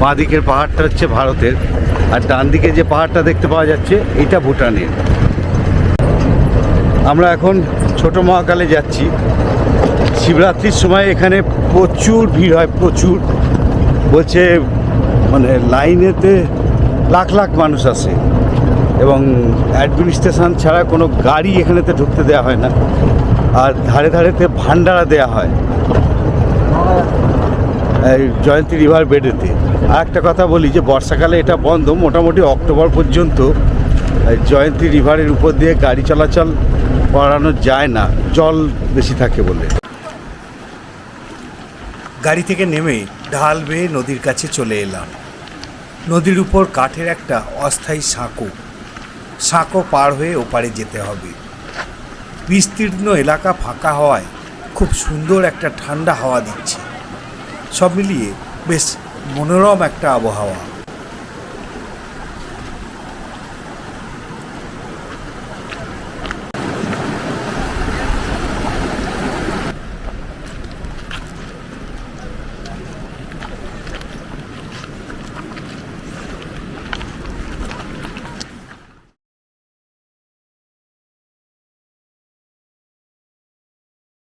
বাঁ দিকের পাহাড়টা হচ্ছে ভারতের। আর ডান দিকে যে পাহাড়টা দেখতে পাওয়া যাচ্ছে, এটা ভুটানের। আমরা এখন ছোট মহাকালে যাচ্ছি। শিবরাত্রির সময় এখানে প্রচুর ভিড় হয়, প্রচুর। বলছে মানে লাইনেতে লাখ লাখ মানুষ আসে। এবং অ্যাডমিনিস্ট্রেশন ছাড়া কোনো গাড়ি এখানেতে ঢুকতে দেওয়া হয় না। আর ধারে ধারেতে ভান্ডারা দেওয়া হয়। জয়ন্তী রিভার বেডেতে। আর একটা কথা বলি যে, বর্ষাকালে এটা বন্ধ, মোটামুটি অক্টোবর পর্যন্ত জয়ন্তী রিভারের উপর দিয়ে গাড়ি চলাচল করানো যায় না, জল বেশি থাকে বলে। গাড়ি থেকে নেমে ঢাল বেয়ে নদীর কাছে চলে এলাম। নদীর উপর কাঠের একটা অস্থায়ী সাঁকো। সাঁকো পার হয়ে ওপারে যেতে হবে। বিস্তীর্ণ এলাকা ফাঁকা হওয়ায় খুব সুন্দর একটা ঠান্ডা হাওয়া দিচ্ছে। সব মিলিয়ে বেশ মনোরম একটা আবহাওয়া।